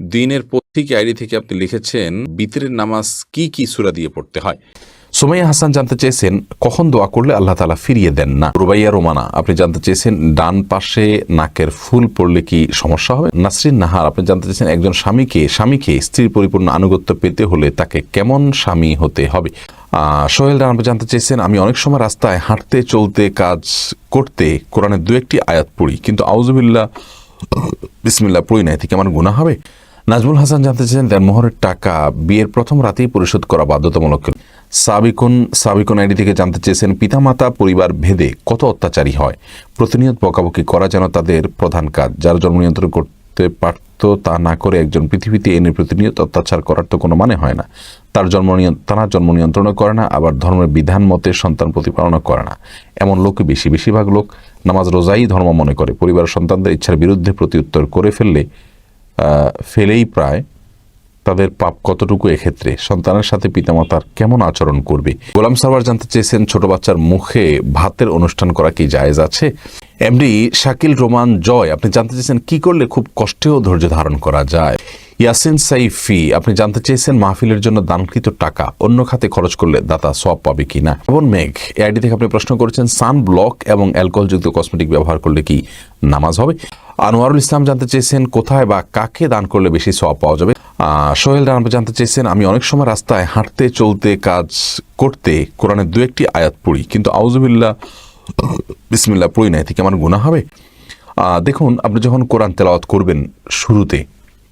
দিনের পত্রিকা আইডি থেকে আপনি লিখেছেন, বিতরের নামাজ কি কি সূরা দিয়ে পড়তে হয়? সুমাইয়া হাসান জানতে চেয়েছেন, কখন দোয়া করলে আল্লাহ তালা ফিরিয়ে দেন না? রুবাইয়া রোমানা, আপনি জানতে চেয়েছেন, ডান পাশে নাকের ফুল পড়লে কি সমস্যা হবে? নাসরিন নাহার, আপনি জানতে চেয়েছেন, একজন স্বামীকে স্বামীকে স্ত্রীর পরিপূর্ণ আনুগত্য পেতে হলে তাকে কেমন স্বামী হতে হবে? সোহেল রান জানতে চেয়েছেন, আমি অনেক সময় রাস্তায় হাঁটতে, চলতে, কাজ করতে কোরআনের দু একটি আয়াত পড়ি, কিন্তু আউজুবিল্লাহ বিসমিল্লাহ পড়ি না এতে কি আমার গুণা হবে? নাজমুল হাসান জানতে চেয়েছেন দেনমোহরের টাকা বিয়ের প্রথম রাতেই পরিশোধ করা বাধ্যতামূলক কিনা? সাবিকুন সাবিকুন আইডি থেকে জানতে চেয়েছেন, পিতামাতা পরিবার ভেদে কত অত্যাচারী হয়? প্রতিনিয়ত বকাবকি করা যেন তাদের প্রধান কাজ। যারা জন্ম নিয়ন্ত্রণ করতে পারত তা না করে একজন পৃথিবীতে এনে প্রতিনিয়ত অত্যাচার করার তো কোনো মানে হয় না। তার জন্ম তারা জন্ম নিয়ন্ত্রণও করে না, আবার ধর্মের বিধান মতে সন্তান প্রতিপালনও করে না। এমন লোক বেশি, বেশিরভাগ লোক নামাজ রোজাই ধর্ম মনে করে। পরিবার সন্তানদের ইচ্ছার বিরুদ্ধে প্রতিউত্তর করে ফেললে ফেলেই প্রায় তাদের পাপ কতটুকু এক্ষেত্রে? সন্তানের সাথে পিতামাতার কেমন আচরণ করবে? গোলাম সারওয়ার জানতে চেয়েছেন ছোট বাচ্চার মুখে ভাতের অনুষ্ঠান করা কি জায়েজ আছে? এমডি শাকিল রোমান জয় আপনি জানতে চেয়েছেন কি করলে খুব কষ্টেও ধৈর্য ধারণ করা যায়। ইয়াসিন সাইফি আপনি জানতে চেয়েছেন মাহফিলের জন্য দানকৃত টাকা, অন্য খাতে খরচ করলে দাতা সব পাবে কিনা? এবং মেঘ এআইডি থেকে আপনি প্রশ্ন করেছেন সান ব্লক এবং অ্যালকোহলযুক্ত কসমেটিক ব্যবহার করলে কি নামাজ হবে? আনোয়ারুল ইসলাম জানতে চেয়েছেন কোথায় বা কাকে দান করলে বেশি সব পাওয়া যাবে? সোহেল রান জানতে চেয়েছেন, আমি অনেক সময় রাস্তায় হাঁটতে, চলতে, কাজ করতে কোরআনের দু একটি আয়াত পড়ি, কিন্তু আউজুবিল্লাহ বিসমিল্লাহ, পড়ি না এতে কি আমার গুণা হবে? দেখুন, আপনি যখন কোরআন তেলাওয়াত করবেন শুরুতে,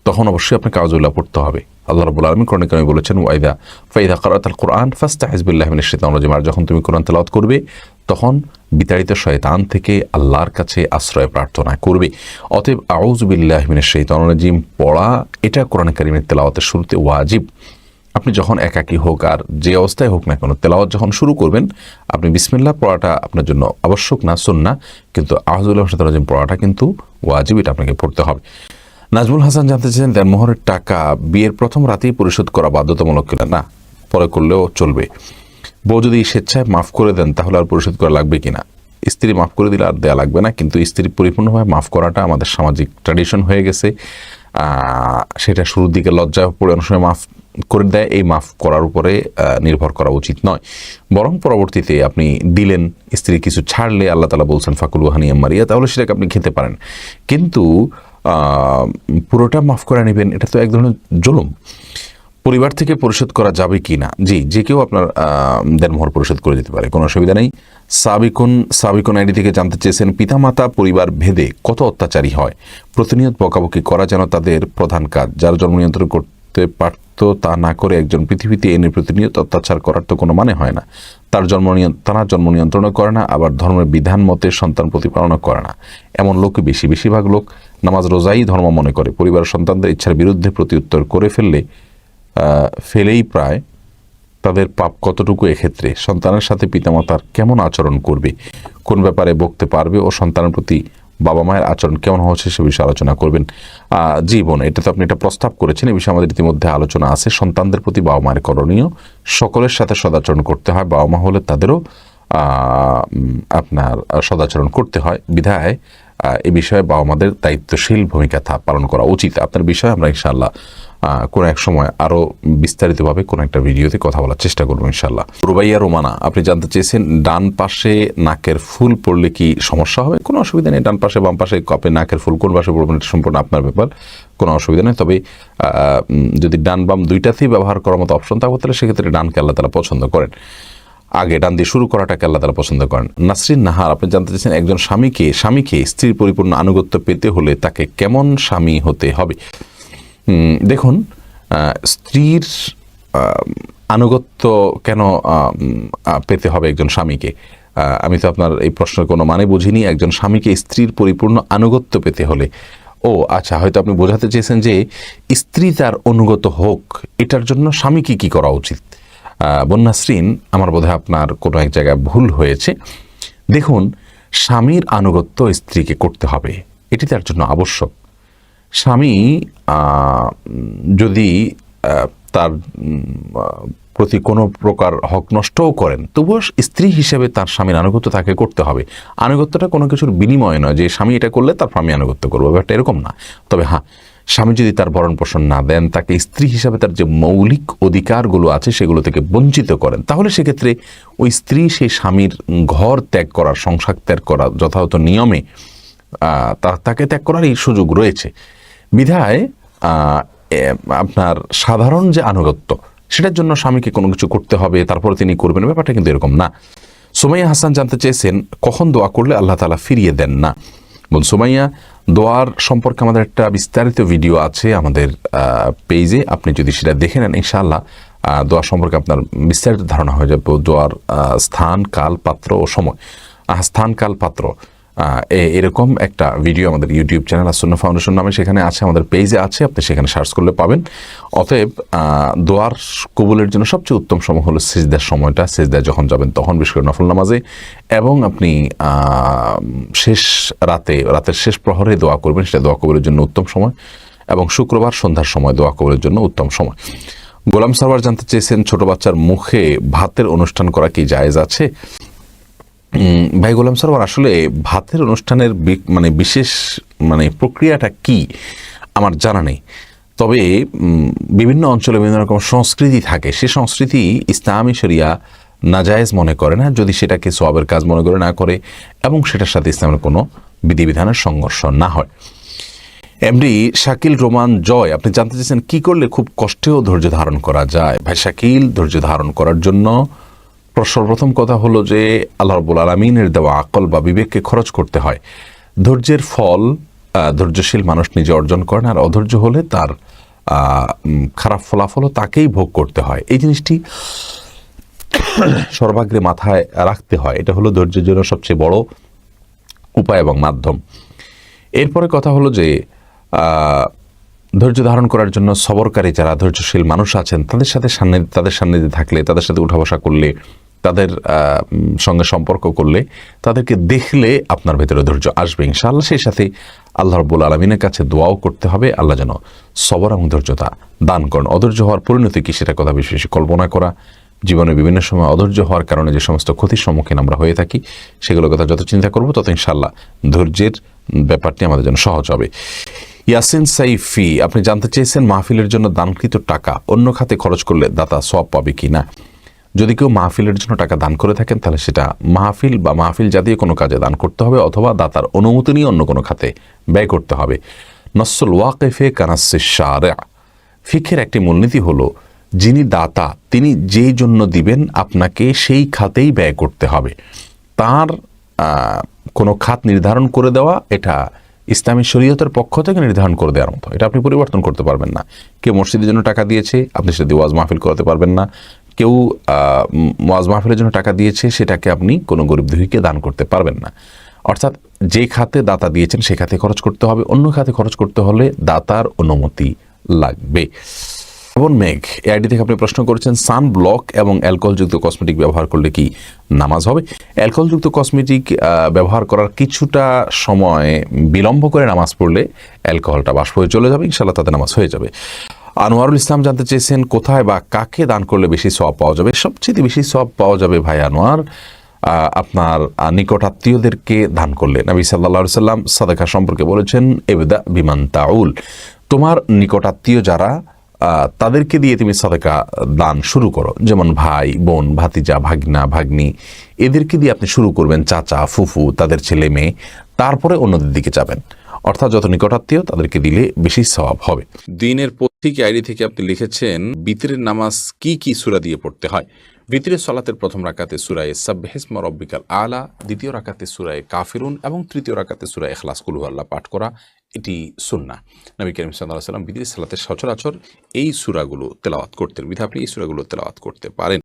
তখন অবশ্যই আপনাকে আউজুল্লাহ পড়তে হবে। আল্লাহ রবুল আলমী কোরআন কামি বলেছেন ওয়াইদা ফাইদা করাত আল কোরআন ফাস্তা হিজবুল্লাহ রাজিম। আর যখন তুমি কোরআন তেলাওয়াত করবে, তখন বিতাড়িত শয়তান থেকে আল্লাহর কাছে আশ্রয় প্রার্থনা করবে। অতএব আউজবিল্লাহ মিনের শৈতান রাজিম পড়া, এটা কোরআন কারিমের তেলাওয়াতের শুরুতে ওয়াজিব। আপনি যখন একাকী হোক আর যে অবস্থায় হোক না কেন, তেলাওয়াত যখন শুরু করবেন, আপনি বিসমিল্লাহ পড়াটা আপনার জন্য আবশ্যক না, সুন্না, কিন্তু আহজুল্লাহ রাজিম পড়াটা কিন্তু ওয়াজিব, এটা আপনাকে পড়তে হবে। নাজমুল হাসান জানতে চেয়েছেন দেনমোহরের টাকা বিয়ের প্রথম রাতেই পরিশোধ করা বাধ্যতামূলক কিনা? না, পরে করলেও চলবে। বউ যদি স্বেচ্ছায় মাফ করে দেন, তাহলে আর পরিশোধ করা লাগবে কিনা? স্ত্রী মাফ করে দিলে আর দেয়া লাগবে না, কিন্তু স্ত্রী পরিপূর্ণভাবে মাফ করাটা আমাদের সামাজিক ট্র্যাডিশন হয়ে গেছে। সেটা শুরুর দিকে লজ্জা পড়ে অনেক সময় মাফ করে দেয়, এই মাফ করার উপরে নির্ভর করা উচিত নয়। বরং পরবর্তীতে আপনি দিলেন, স্ত্রী কিছু ছাড়লে আল্লাহ তালা বলছেন, ফাকুল ওহানিয়া মারিয়া তাহলে সেটাকে আপনি খেতে পারেন। কিন্তু পুরোটা মাফ করে নেবেন, এটা তো এক ধরনের জুলুম। পরিবার থেকে পরিশোধ করা যাবে কি না? জি, যে কেউ আপনার দেনমোহর পরিশোধ করে দিতে পারে, কোনো অসুবিধা নেই। সাবিকুন সাবিকুন আইডি থেকে জানতে চেয়েছেন, পিতামাতা পরিবার ভেদে কত অত্যাচারী হয়? প্রতিনিয়ত বকাবকি করা যেন তাদের প্রধান কাজ, যারা জন্ম নিয়ন্ত্রণ করতে পারত তা না করে একজন পৃথিবীতে এনে প্রতিনিয়ত অত্যাচার করার তো কোনো মানে হয় না। তার জন্ম তারা জন্ম নিয়ন্ত্রণও করে না, আবার ধর্মের বিধান মতে সন্তান প্রতিপালনও করে না। এমন লোক বেশি বেশিরভাগ লোক নামাজ রোজাই ধর্ম মনে করে। পরিবার সন্তানদের ইচ্ছার বিরুদ্ধে প্রতিউত্তর করে ফেললে ফেলেই প্রায় তাদের পাপ কতটুকু এক্ষেত্রে? সন্তানের সাথে পিতামাতার কেমন আচরণ করবে? কোন ব্যাপারে বকতে পারবে ও সন্তানের প্রতি বাবা মায়ের আচরণ কেমন হচ্ছে সে বিষয়ে আলোচনা করবেন। জীবন এটা তো আপনি এটা প্রস্তাব করেছেন এই বিষয়ে আমাদের ইতিমধ্যে আলোচনা আছে। সন্তানদের প্রতি বাবা মায়ের করণীয়, সকলের সাথে সদাচরণ করতে হয়। বাবা মা হলে তাদেরও আপনার সদাচরণ করতে হয়। বিধায় এ বিষয়ে বাবা মাদের দায়িত্বশীল ভূমিকা পালন করা উচিত। আপনার বিষয়ে আমরা ইনশাআল্লাহ কোনো এক সময় আরও বিস্তারিতভাবে কোনো একটা ভিডিওতে কথা বলার চেষ্টা করব ইনশাল্লাহ রুবাইয়া রোমানা, আপনি জানতে চেয়েছেন ডান পাশে নাকের ফুল পড়লে কি সমস্যা হবে? কোনো অসুবিধা নেই, ডান পাশে, বাম পাশে কপে নাকের ফুল কোন পাশে পড়বেন এটা সম্পূর্ণ আপনার ব্যাপার, কোনো অসুবিধা নেই। তবে যদি ডান বাম দুইটাতেই ব্যবহার করার মতো অপশন থাকবে তাহলে সেক্ষেত্রে ডানকে আল্লাহ তালা পছন্দ করেন। আগে ডান দিয়ে শুরু করাটাকে আল্লাহ তারা পছন্দ করেন। নাসরিন নাহার, আপনি জানতে চাইছেন একজন স্বামীকে স্বামীকে স্ত্রীর পরিপূর্ণ আনুগত্য পেতে হলে তাকে কেমন স্বামী হতে হবে? দেখুন স্ত্রীর আনুগত্য কেন পেতে হবে একজন স্বামীকে? আমি তো আপনার এই প্রশ্নের কোনো মানে বুঝিনি। একজন স্বামীকে স্ত্রীর পরিপূর্ণ আনুগত্য পেতে হলে। ও আচ্ছা হয়তো আপনি বোঝাতে চেয়েছেন যে স্ত্রী তার অনুগত হোক, এটার জন্য স্বামীকে কি করা উচিত? বন্যাশ্রীন আমার বোধহয় আপনার কোনো এক জায়গায় ভুল হয়েছে। দেখুন, স্বামীর আনুগত্য স্ত্রীকে করতে হবে। এটি তার জন্য আবশ্যক। স্বামী যদি তার প্রতি কোনো প্রকার হক নষ্টও করেন, তবুও স্ত্রী হিসেবে তার স্বামীর আনুগত্য তাকে করতে হবে। আনুগত্যটা কোনো কিছুর বিনিময় নয় যে স্বামী এটা করলে তার স্বামী আনুগত্য করব, ব্যাপারটা এরকম না। তবে হ্যাঁ স্বামী যদি তার ভরণ পোষণ না দেন, তাকে স্ত্রী হিসাবে তার যে মৌলিক অধিকারগুলো আছে সেগুলো থেকে বঞ্চিত করেন, তাহলে সেক্ষেত্রে ওই স্ত্রী সেই স্বামীর ঘর ত্যাগ করার, সংসার ত্যাগ করার যথাযথ নিয়মে তাকে ত্যাগ করার এই সুযোগ রয়েছে। বিধায় আপনার সাধারণ যে আনুগত্য, সেটার জন্য স্বামীকে কোনো কিছু করতে হবে, তারপরে তিনি করবেন, ব্যাপারটা কিন্তু এরকম না। সুমাইয়া হাসান জানতে চেয়েছেন, কখন দোয়া করলে আল্লাহ তালা ফিরিয়ে দেন না? বল সুমাইয়া, দোয়ার সম্পর্কে আমাদের একটা বিস্তারিত ভিডিও আছে আমাদের পেজে, আপনি যদি সেটা দেখে নেন, ইনশাআল্লাহ দোয়া সম্পর্কে আপনার বিস্তারিত ধারণা হয়ে যাবে। দোয়ার স্থান, কাল, পাত্র ও সময়। স্থান, কাল, পাত্র। এরকম একটা ভিডিও আমাদের ইউটিউব চ্যানেল আসন্ন ফাউন্ডেশন নামে সেখানে আছে, আমাদের পেজে আছে, আপনি সেখানে সার্চ করলে পাবেন। অতএব দোয়ার কবুলের জন্য সবচেয়ে উত্তম সময় হলো সেজদার সময়টা, সেজদায় যখন যাবেন তখন বিশেষ করে নফল নামাজে এবং আপনি শেষ রাতে, রাতের শেষ প্রহরে দোয়া করবেন, সেটা দোয়া কবুলের জন্য উত্তম সময় এবং শুক্রবার সন্ধ্যার সময় দোয়া কবুলের জন্য উত্তম সময়। গোলাম সারওয়ার জানতে চেয়েছেন, ছোট বাচ্চার মুখে ভাতের অনুষ্ঠান করা কি জায়েজ আছে? ভাই গোলাম সরোয়ার আসলে ভাতের অনুষ্ঠানের মানে বিশেষ মানে প্রক্রিয়াটা কি, আমার জানা নেই। তবে বিভিন্ন অঞ্চলে বিভিন্ন রকম সংস্কৃতি থাকে। সে সংস্কৃতি ইসলামী শরিয়া নাজায়েজ মনে করে না, যদি সেটাকে সবের কাজ মনে করে না করে, এবং সেটার সাথে ইসলামের কোনো বিধিবিধানের সংঘর্ষ না হয়। এমডি শাকিল রোমান জয়, আপনি জানতে চাইছেন কি করলে খুব কষ্টেও ধৈর্য ধারণ করা যায়? ভাই শাকিল, ধৈর্য ধারণ করার জন্য সর্বপ্রথম কথা হলো যে আল্লাহ রবুল আলমিনের দেওয়া আকল বা বিবেককে খরচ করতে হয়। ধৈর্যের ফল ধৈর্যশীল মানুষ নিজে অর্জন করেন আর অধৈর্য হলে তার খারাপ ফলাফলও তাকেই ভোগ করতে হয়। এই জিনিসটি সর্বাগ্রে মাথায় রাখতে হয়। এটা হলো ধৈর্যের জন্য সবচেয়ে বড় উপায় এবং মাধ্যম। এরপরে কথা হলো যে ধৈর্য ধারণ করার জন্য সবরকারী যারা ধৈর্যশীল মানুষ আছেন, তাদের সাথে সান্নিধ্য, তাদের সান্নিধ্যে থাকলে, তাদের সাথে উঠা বসা করলে তাদের সঙ্গে সম্পর্ক করলে তাদেরকে দেখলে আপনার ভেতরে ধৈর্য আসবে ইনশাআল্লাহ। সেই সাথে আল্লাহ রব্বুল আলমিনের কাছে দোয়াও করতে হবে। আল্লাহ যেন সবর এবং ধৈর্যতা দান করেন। অধৈর্য হওয়ার পরিণতি কি সেটা কথা বেশি বেশি কল্পনা করা। জীবনে বিভিন্ন সময় অধৈর্য হওয়ার কারণে যে সমস্ত ক্ষতির সম্মুখীন আমরা হয়ে থাকি, সেগুলোর কথা যত চিন্তা করব, তত ইনশাল্লাহ ধৈর্যের ব্যাপারটি আমাদের জন্য সহজ হবে। ইয়াসিন সাইফি, আপনি জানতে চেয়েছেন মাহফিলের জন্য দানকৃত টাকা অন্য খাতে খরচ করলে দাতা সব পাবে কি না যদি কেউ মাহফিলের জন্য টাকা দান করে থাকেন, তাহলে সেটা মাহফিল বা মাহফিল জাতীয় কোনো কাজে দান করতে হবে অথবা দাতার অনুমতি নিয়ে অন্য কোনো খাতে ব্যয় করতে হবে। নসল ওয়াকেফে কানাসে শারা ফিখের একটি মূলনীতি হলো, যিনি দাতা, তিনি যেই জন্য দিবেন, আপনাকে সেই খাতেই ব্যয় করতে হবে। তার কোনো খাত নির্ধারণ করে দেওয়া, এটা ইসলামী শরীয়তের পক্ষ থেকে নির্ধারণ করে দেওয়ার মতো। এটা আপনি পরিবর্তন করতে পারবেন না। কেউ মসজিদের জন্য টাকা দিয়েছে, আপনি সেটা দিয়ে ওয়াজ মাহফিল করাতে পারবেন না। কেউ ওয়াজ মাহফিলের জন্য টাকা দিয়েছে, সেটাকে আপনি কোনো গরিব দুহিকে দান করতে পারবেন না। অর্থাৎ যে খাতে দাতা দিয়েছেন সে খাতে খরচ করতে হবে, অন্য খাতে খরচ করতে হলে দাতার অনুমতি লাগবে। এবং মেঘ এই আইডি থেকে আপনি প্রশ্ন করেছেন সান ব্লক এবং অ্যালকোহলযুক্ত কসমেটিক ব্যবহার করলে কি নামাজ হবে? অ্যালকোহলযুক্ত কসমেটিক ব্যবহার করার কিছুটা সময় বিলম্ব করে নামাজ পড়লে অ্যালকোহলটা বাষ্প হয়ে চলে যাবে ইনশাল্লাহ তাতে নামাজ হয়ে যাবে। আনোয়ারুল ইসলাম জানতে চেয়েছেন কোথায় বা কাকে দান করলে বেশি সব পাওয়া যাবে? সবচেয়ে বেশি সব পাওয়া যাবে ভাই আনোয়ার আপনার নিকট আত্মীয়দেরকে দান করলে নবী সাল্লা সাল্লাম সাদেকা সম্পর্কে বলেছেন এবেদা বিমান তাউল। তোমার নিকট আত্মীয় যারা তাদেরকে দিয়ে তুমি সাদেকা দান শুরু করো। যেমন ভাই, বোন, ভাতিজা, ভাগনা, ভাগ্নি, এদেরকে দিয়ে আপনি শুরু করবেন, চাচা, ফুফু, তাদের ছেলে মেয়ে, তারপরে অন্যদের দিকে যাবেন। অর্থাৎ যত নিকটাত্মীয় তাদেরকে দিলে বেশি স্বভাব হবে। দিনের পত্রিকা আইডি থেকে আপনি লিখেছেন, বিতরের নামাজ কি কি সুরা দিয়ে পড়তে হয়? বিতরের সলাতের প্রথম রাকাতে সুরায় সাবহেসমা রব্বিকাল আলা, দ্বিতীয় রাকাতে সুরায় কাফিরুন এবং তৃতীয় রাকাতে সুরায় এখলাস কুলু আল্লাহ পাঠ করা, এটি সুন্না নবী করিম সাল্লাহ সাল্লাম বিদির সালাতের সচরাচর এই সুরাগুলো তেলাওয়াত করতেন। বিধা আপনি এই সুরাগুলো তেলাওয়াত করতে পারেন।